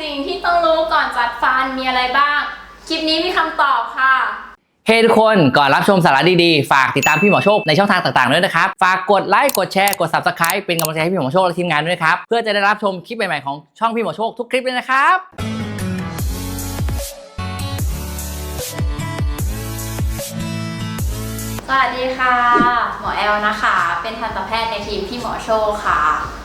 สิ่งที่ต้องรู้ก่อนจัดฟันมีอะไรบ้าง คลิปนี้มีคำตอบค่ะ เฮ้ทุกคนก่อนรับชมสาระดีๆ ฝากติดตามพี่หมอโชคในช่องทางต่างๆด้วยนะครับ ฝากกดไลค์กดแชร์กด subscribe เป็นกำลังใจให้พี่หมอโชคและทีมงานด้วยนะครับ เพื่อจะได้รับชมคลิปใหม่ๆของช่องพี่หมอโชคทุกคลิปเลยนะครับสวัสดีค่ะ หมอแอลนะคะ เป็นทันตแพทย์ในทีมพี่หมอโชคค่ะห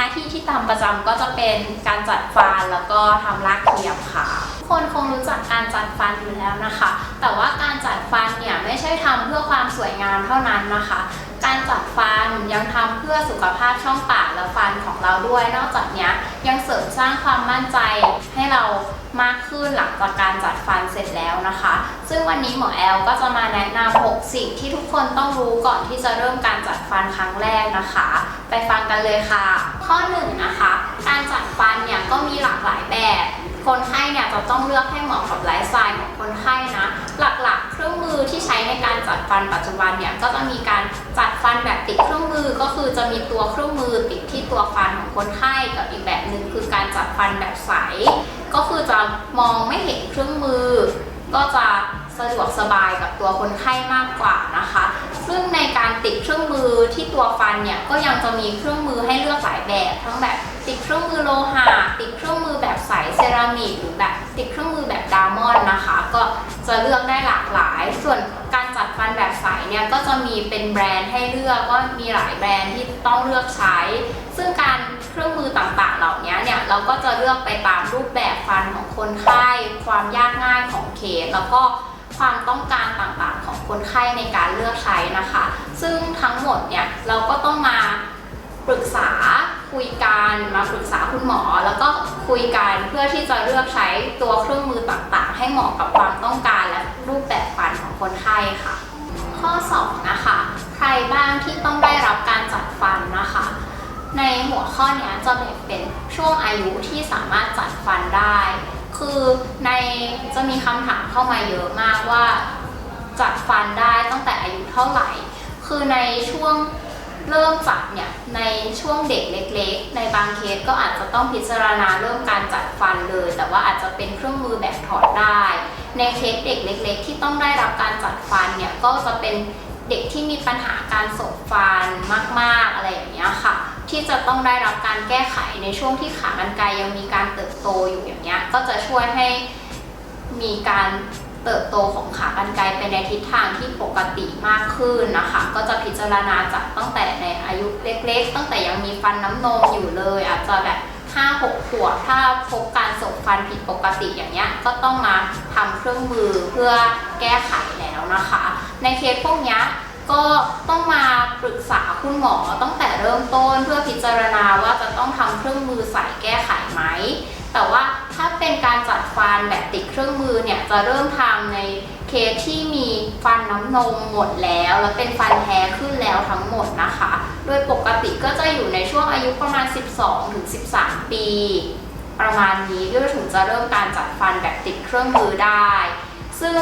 น้าที่ที่ทำประจำก็จะเป็นการจัดฟันแล้วก็ทำรากเทียมค่ะทุกคนคงรู้จักการจัดฟันอยู่แล้วนะคะ แต่ว่าการจัดฟันเนี่ยไม่ใช่ทำเพื่อความสวยงามเท่านั้นนะคะ การจัดฟันยังทำเพื่อสุขภาพช่องปากและฟันของเราด้วย นอกจากนี้ยังเสริมสร้างความมั่นใจให้เรามากขึ้นหลังจากการจัดฟันเสร็จแล้วนะคะ ซึ่งวันนี้หมอแอลก็จะมาแนะนำ6สิ่งที่ทุกคนต้องรู้ก่อนที่จะเริ่มการจัดฟันครั้งแรกนะคะ ไปฟังกันเลยค่ะ ข้อ1นงนะคะ การจัดฟันเนี่ยก็มีหลากหลายแบบ คนไข้เนี่ยจะต้องเลือกให้เหมาะกับไลฟ์สไตล์ของคนไข้นะ หลักๆ เครื่องมือที่ใช้ในการจัดฟันปัจจุบันเนี่ยก็จะมีการจัดฟันแบบติดเครื่องมือก็คือจะมีตัวเครื่องมือติดที่ตัวฟันของคนไข้กับอีกแบบหนึ่งคือการจัดฟันแบบใส ก็คือจะมองไม่เห็นเครื่องมือ ก็จะสะดวกสบายกับตัวคนไข้มากกว่านะคะ ซึ่งในการติดเครื่องมือที่ตัวฟันเนี่ยก็ยังจะมีเครื่องมือให้เลือกหลายแบบ ทั้งแบบติดเครื่องมือโลหะติดเครื่องมือแบบใสเซรามิกหรือแบบติดเครื่องมือแบบดามอนนะคะ ก็จะเลือกได้หลากหลาย ส่วนการจัดฟันแบบใสเนี่ยก็จะมีเป็นแบรนด์ให้เลือกว่ามีหลายแบรนด์ที่ต้องเลือกใช้ ซึ่งการเครื่องมือต่างๆ เหล่านี้เนี่ยเราก็จะเลือกไปตามรูปแบบฟันของคนไข้ความยากง่ายของเคสแล้วก็ความต้องการต่างๆ คนไข้ในการเลือกใช้นะคะ ซึ่งทั้งหมดเนี่ยเราก็ต้องมาปรึกษาคุยกันมาปรึกษาคุณหมอ แล้วก็คุยกันเพื่อที่จะเลือกใช้ตัวเครื่องมือต่างๆ ให้เหมาะกับความต้องการและรูปแบบฟันของคนไข้ค่ะ ข้อ 2 นะคะ ใครบ้างที่ต้องได้รับการจัดฟันนะคะ ในหัวข้อนี้จะแบ่งเป็นช่วงอายุที่สามารถจัดฟันได้ คือในจะมีคำถามเข้ามาเยอะมากว่า จัดฟันได้ตั้งแต่อายุเท่าไหร่ คือในช่วงเริ่มจัดเนี่ยในช่วงเด็กเล็ก ๆ ในบางเคสก็อาจจะต้องพิจารณาเริ่มการจัดฟันเลย แต่ว่าอาจจะเป็นเครื่องมือแบบถอดได้ ในเคสเด็กเล็ก ๆ ที่ต้องได้รับการจัดฟันเนี่ยก็จะเป็นเด็กที่มีปัญหาการสบฟันมาก ๆ อะไรอย่างเงี้ยค่ะ ที่จะต้องได้รับการแก้ไขในช่วงที่ขากรรไกรยังมีการเติบโตอยู่อย่างเงี้ยก็จะช่วยให้มีการ เติบโตของขากรรไกรไปในทิศทางที่ปกติมากขึ้นนะคะ ก็จะพิจารณาจากตั้งแต่ในอายุเล็กๆ ตั้งแต่ยังมีฟันน้ำนมอยู่เลย อาจจะแบบ5 6ขวบถ้าพบการสบฟันผิดปกติอย่างเงี้ยก็ต้องมาทำเครื่องมือเพื่อแก้ไขแล้วนะคะ ในเคสพวกนี้ก็ต้องมาปรึกษาคุณหมอตั้งแต่เริ่มต้นเพื่อพิจารณาว่าจะต้องทำเครื่องมือใส่แก้ไขไหม แต่ว่า ถ้าเป็นการจัดฟันแบบติดเครื่องมือเนี่ยจะเริ่มทำในเคสที่มีฟันน้ำนมหมดแล้ว แล้วเป็นฟันแท้ขึ้นแล้วทั้งหมดนะคะ โดยปกติก็จะอยู่ในช่วงอายุประมาณ 12ถึง13 ปี ประมาณนี้ก็ถึงจะเริ่มการจัดฟันแบบติดเครื่องมือได้ ซึ่ง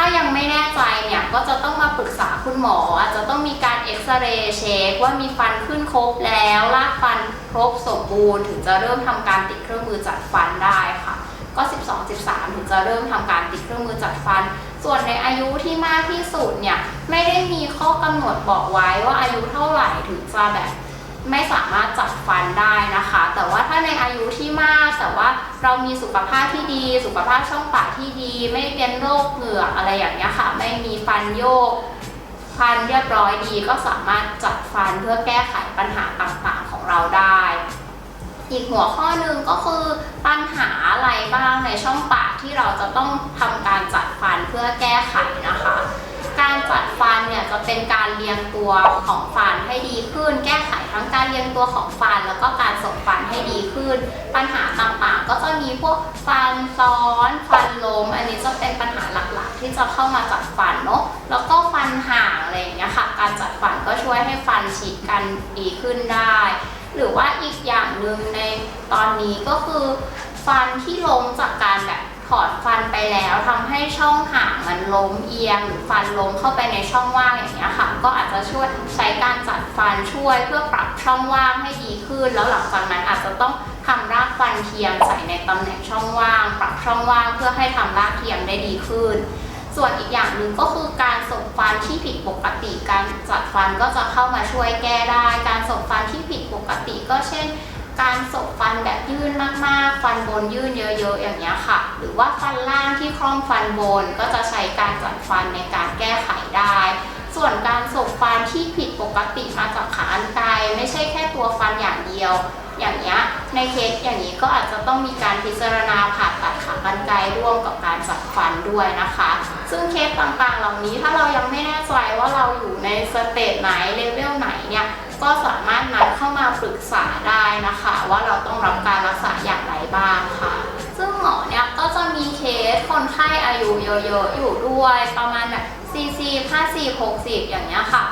ถ้ายังไม่แน่ใจเนี่ยก็จะต้องมาปรึกษาคุณหมอ อาจจะต้องมีการเอ็กซเรย์เช็คว่ามีฟันขึ้นครบแล้วรากฟันครบสมบูรณ์ ถึงจะเริ่มทำการติดเครื่องมือจัดฟันได้ค่ะ ก็ 12 13 ถึงจะเริ่มทำการติดเครื่องมือจัดฟัน ส่วนในอายุที่มากที่สุดเนี่ยไม่ได้มีข้อกำหนดบอกไว้ว่าอายุเท่าไหร่ถึงจะแบบ ไม่สามารถจัดฟันได้นะคะ แต่ว่าถ้าในอายุที่มาก แต่ว่าเรามีสุขภาพที่ดี สุขภาพช่องปากที่ดี ไม่เป็นโรคเหงือกอะไรอย่างเงี้ยค่ะ ไม่มีฟันโยกฟันเรียบร้อยดีก็สามารถจัดฟันเพื่อแก้ไขปัญหาต่างๆของเราได้ อีกหัวข้อหนึ่งก็คือปัญหาอะไรบ้างในช่องปากที่เราจะต้องทำการจัดฟันเพื่อแก้ไขนะคะ การจัดฟันเนี่ยจะเป็นการเรียงตัวของฟันให้ดีขึ้น แก้ไขทั้งการเรียงตัวของฟัน แล้วก็การส่งฟันให้ดีขึ้น ปัญหาต่างๆก็จะมีพวกฟันซ้อนฟันล้มอันนี้จะเป็นปัญหาหลักๆ ที่จะเข้ามาจัดฟันเนาะแล้วก็ฟันห่างอะไรอย่างเงี้ยค่ะ การจัดฟันก็ช่วยให้ฟันชิดกันดีขึ้นได้ หรือว่าอีกอย่างหนึ่งในตอนนี้ก็คือ ฟันที่ล้มจากการแบบ ถอดฟันไปแล้วทำให้ช่องห่างมันล้มเอียงหรือฟันล้มเข้าไปในช่องว่างอย่างเงี้ยค่ะ ก็อาจจะช่วยใช้การจัดฟันช่วยเพื่อปรับช่องว่างให้ดีขึ้น แล้วหลังจากนั้นอาจจะต้องททำรากฟันเทียมใส่ในตำแหน่งช่องว่าง ปรับช่องว่างเพื่อให้ทำรากเทียมได้ดีขึ้น ส่วนอีกอย่างหนึ่งก็คือการสบฟันที่ผิดปกติ การจัดฟันก็จะเข้ามาช่วยแก้ได้ การสบฟันที่ผิดปกติก็เช่น การสบฟันแบบยื่นมากๆ ฟันบนยื่นเยอะๆ อย่างเงี้ยค่ะ หรือว่าฟันล่างที่คล่อมฟันบนก็จะใช้การจัดฟันในการแก้ไขได้ ส่วนการสบฟันที่ผิดปกติมาจากขากรรไกรไม่ใช่แค่ตัวฟันอย่างเดียว อย่างเงี้ยในเคสอย่างนี้ก็อาจจะต้องมีการพิจารณาผ่าตัดขากรรไกรร่วมกับการจัดฟันด้วยนะคะ ซึ่งเคสต่างๆ เหล่านี้ถ้าเรายังไม่แน่ใจว่าเราอยู่ในสเตจไหนเลเวลไหนเนี่ย ก็สามารถนัดเข้ามาปรึกษาได้นะคะ ว่าเราต้องรับการรักษาอย่างไรบ้างค่ะ ซึ่งหมอเนี่ยก็จะมีเคสคนไข้อายุเยอะๆอยู่ด้วยประมาณแบบ40 50 60 อย่างเงี้ยค่ะ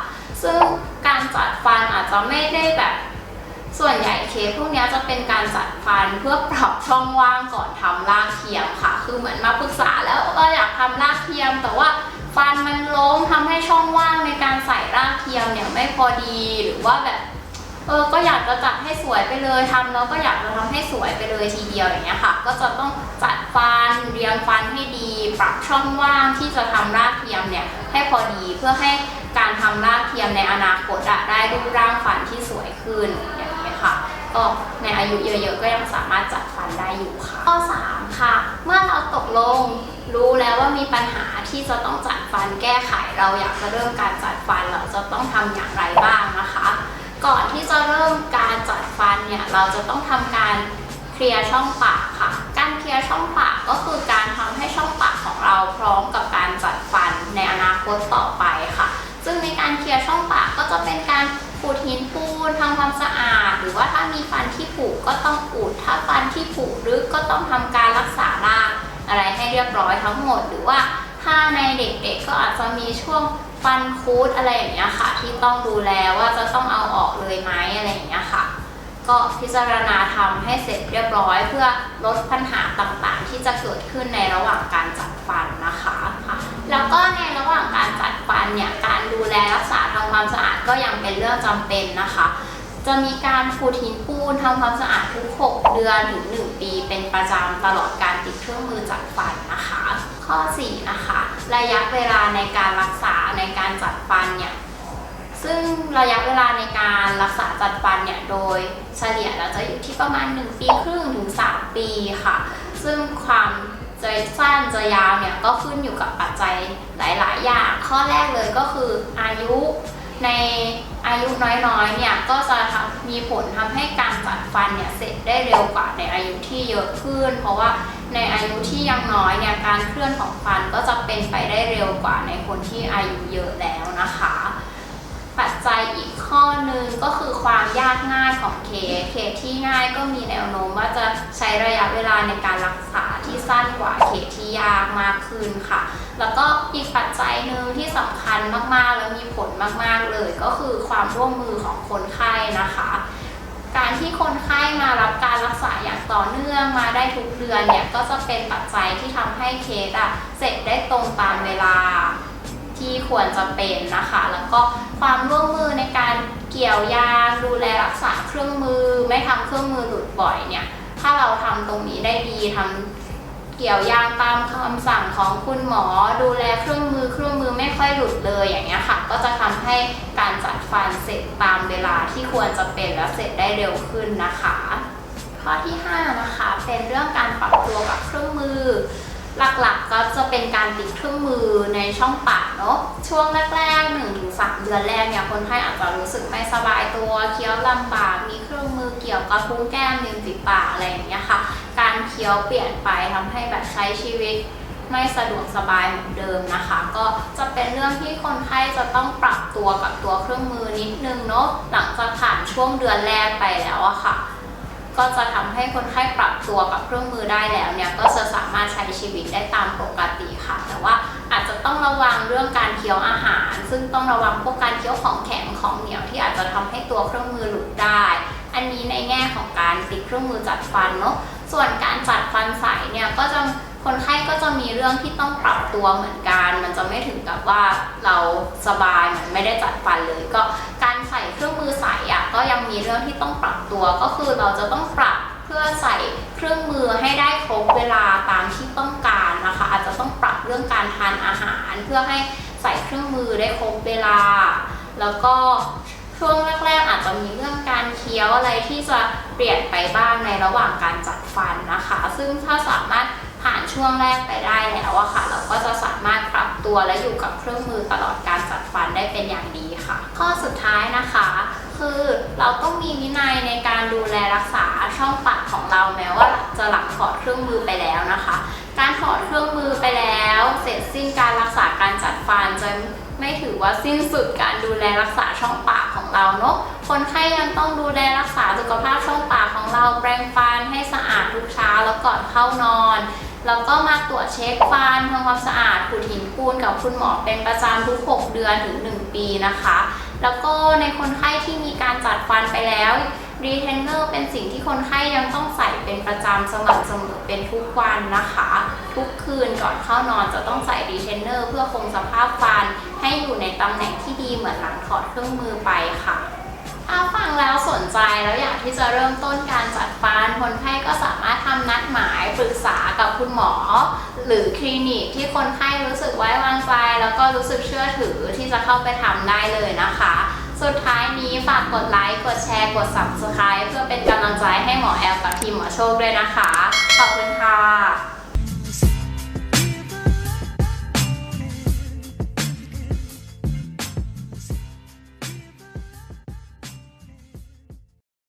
ซึ่งการจัดฟันอาจจะไม่ได้แบบส่วนใหญ่เคสพวกนี้จะเป็นการจัดฟันเพื่อปรับช่องว่างก่อนทำรากเทียมค่ะ คือเหมือนมาปรึกษาแล้วเอออยากทำรากเทียมแต่ว่า ฟันมันล้มทำให้ช่องว่างในการใส่รากเทียมเนี่ยไม่พอดีหรือว่าแบบเออก็อยากจะจัดให้สวยไปเลยทำแล้วก็อยากจะทำให้สวยไปเลยทีเดียวอย่างเงี้ยค่ะ ก็จะต้องจัดฟันเรียงฟันให้ดีปรับช่องว่างที่จะทำรากเทียมเนี่ยให้พอดีเพื่อให้การทำรากเทียมในอนาคตอะได้รูปร่างฟันที่สวยขึ้นอย่างนี้ค่ะก็ในอายุเยอะๆก็ยังสามารถจัดฟันได้อยู่ค่ะข้อ3ค่ะ เมื่อเราตกลง รู้แล้วว่ามีปัญหาที่จะต้องจัดฟันแก้ไขเราอยากจะเริ่มการจัดฟันเราจะต้องทำอย่างไรบ้างนะคะ ก่อนที่จะเริ่มการจัดฟันเนี่ยเราจะต้องทำการเคลียร์ช่องปากค่ะ การเคลียร์ช่องปากก็คือการทำให้ช่องปากของเราพร้อมกับการจัดฟันในอนาคตต่อไปค่ะ ซึ่งในการเคลียร์ช่องปากก็จะเป็นการขูดหินปูนทำความสะอาด หรือว่าถ้ามีฟันที่ผุก็ต้องอุดถ้าฟันที่ผุหรือก็ต้องทำการรักษาราก อะไรให้เรียบร้อยทั้งหมด หรือว่าถ้าในเด็กๆก็อาจจะมีช่วงฟันคูดอะไรอย่างเงี้ยค่ะ ที่ต้องดูแลว่าจะต้องเอาออกเลยไหมอะไรอย่างเงี้ยค่ะ ก็พิจารณาทำให้เสร็จเรียบร้อยเพื่อลดปัญหาต่างๆ ที่จะเกิดขึ้นในระหว่างการจัดฟันนะคะค่ะแล้วก็ในระหว่างการจัดฟันเนี่ยการดูแลรักษาทำความสะอาดก็ยังเป็นเรื่องจำเป็นนะคะ จะมีการขูดหินปูนทำความสะอาดทุก 6 เดือนถึง 1 ปีเป็นประจำตลอดการ เครื่องมือจัดฟันนะคะ ข้อ 4 นะคะ ระยะเวลาในการรักษาในการจัดฟันเนี่ยซึ่งระยะเวลาในการรักษาจัดฟันเนี่ยโดยเฉลี่ยเราจะอยู่ที่ประมาณ 1 ปีครึ่งถึง 3 ปีค่ะ ซึ่งความจะสั้นจะยาวเนี่ยก็ขึ้นอยู่กับปัจจัยหลาย ๆ อย่าง ข้อแรกเลยก็คืออายุในอายุน้อยๆเนี่ยก็จะทำมีผลทำให้การจัดฟันเนี่ยเสร็จได้เร็วกว่าในอายุที่เยอะขึ้น เพราะว่า ในอายุที่ยังน้อยเนี่ยการเคลื่อนของฟันก็จะเป็นไปได้เร็วกว่าในคนที่อายุเยอะแล้วนะคะ ปัจจัยอีกข้อหนึ่งก็คือความยากง่ายของเคสเคสที่ง่ายก็มีแนวโน้มว่าจะใช้ระยะเวลาในการรักษาที่สั้นกว่าเคสที่ยากมากขึ้นค่ะ แล้วก็อีกปัจจัยหนึ่งที่สำคัญมากๆ แล้วมีผลมากๆเลย ก็คือความร่วมมือของคนไข้นะคะ การที่คนไข้มารับการรักษาอย่างต่อเนื่องมาได้ทุกเดือนเนี่ยก็จะเป็นปัจจัยที่ทำให้เคสอะเสร็จได้ตรงตามเวลาที่ควรจะเป็นนะคะ แล้วก็ความร่วมมือในการเกี่ยวยาดูแลรักษาเครื่องมือ ไม่ทำเครื่องมือหลุดบ่อยเนี่ย ถ้าเราทำตรงนี้ได้ดีทำ เกี่ยวยางตามคำสั่งของคุณหมอดูแลเครื่องมือเครื่องมือไม่ค่อยหลุดเลยอย่างเงี้ยค่ะ ก็จะทำให้การจัดฟันเสร็จตามเวลาที่ควรจะเป็นและเสร็จได้เร็วขึ้นนะคะ ข้อที่ 5 นะคะเป็นเรื่องการปรับตัวกับเครื่องมือ หลักๆก็จะเป็นการติดเครื่องมือในช่องปากเนาะช่วงแรกๆ1-3ถึงสเดือนแรกเนี่ยคนไข้อาจจะรู้สึกไม่สบายตัวเคี้ยวลำบากมีเครื่องมือเกี่ยวกับพุ้งแก้มริมฝีปากอะไรอย่างเงี้ยค่ะ การเคี้ยวเปลี่ยนไปทำให้แบบใช้ชีวิตไม่สะดวกสบายเหมือนเดิมนะคะ ก็จะเป็นเรื่องที่คนไข้จะต้องปรับตัวกับตัวเครื่องมือนิดนึงเนาะหลังจากผ่านช่วงเดือนแรกไปแล้วอะค่ะ ก็จะทำให้คนไข้ปรับตัวกับเครื่องมือได้แล้วเนี่ยก็จะสามารถใช้ชีวิตได้ตามปกติค่ะ แต่ว่าอาจจะต้องระวังเรื่องการเคี้ยวอาหาร ซึ่งต้องระวังพวกการเคี้ยวของแข็งของเหนียวที่อาจจะทำให้ตัวเครื่องมือหลุดได้ อันนี้ในแง่ของการติดเครื่องมือจัดฟันเนาะ ส่วนการจัดฟันใสเนี่ยก็จะคนไข้ก็จะมีเรื่องที่ต้องปรับตัวเหมือนกัน มันจะไม่ถึงกับว่าเราสบายเหมือนไม่ได้จัดฟันเลย ก็การใส่เครื่องมือใส่อะก็ยังมีเรื่องที่ต้องปรับตัว ก็คือเราจะต้องปรับเพื่อใส่เครื่องมือให้ได้ครบเวลาตามที่ต้องการนะคะ อาจจะต้องปรับเรื่องการทานอาหาร เพื่อให้ใส่เครื่องมือได้ครบเวลา แล้วก็ช่วงแรกๆอาจจะมีเรื่องการเคี้ยวอะไรที่จะ เปลี่ยนไปบ้างในระหว่างการจัดฟันนะคะ ซึ่งถ้าสามารถผ่านช่วงแรกไปได้แล้วอะค่ะ เราก็จะสามารถปรับตัวและอยู่กับเครื่องมือตลอดการจัดฟันได้เป็นอย่างดีค่ะ ข้อสุดท้ายนะคะคือเราต้องมีวินัยในการดูแลรักษาช่องปากของเราแม้ว่าจะหลังถอดเครื่องมือไปแล้วนะคะ การถอดเครื่องมือไปแล้ว เสร็จสิ้นการรักษาการจัดฟันจะไม่ถือว่าสิ้นสุดการดูแลรักษาช่องปากของเราเนาะคนไข้ยังต้องดูแลรักษาสุขภาพช่องปากของเราแปรงฟันให้สะอาดทุกเช้าแล้วก่อนเข้านอนแล้วก็มาตรวจเช็คฟันทำความสะอาดขูดหินปูนกับคุณหมอเป็นประจำทุก 6 เดือนถึง 1 ปีนะคะ แล้วก็ในคนไข้ที่มีการจัดฟันไปแล้ว รีเทนเนอร์เป็นสิ่งที่คนไข้ยังต้องใส่เป็นประจำสม่ำเสมอเป็นทุกวันนะคะ ทุกคืนก่อนเข้านอนจะต้องใส่รีเทนเนอร์เพื่อคงสภาพฟัน ให้อยู่ในตำแหน่งที่ดีเหมือนหลังถอดเครื่องมือไปค่ะถ้าฟังแล้วสนใจแล้วอยากที่จะเริ่มต้นการจัดฟันคนไข้ก็สามารถทำนัดหมายปรึกษากับคุณหมอ หรือคลินิกที่คนไข้รู้สึกไว้วางใจ แล้วก็รู้สึกเชื่อถือที่จะเข้าไปทำได้เลยนะคะ สุดท้ายนี้ฝากกดไลค์ กดแชร์ กด subscribe เพื่อเป็นกำลังใจให้หมอแอลกับทีมหมอโชคด้วยนะคะ ขอบคุณค่ะ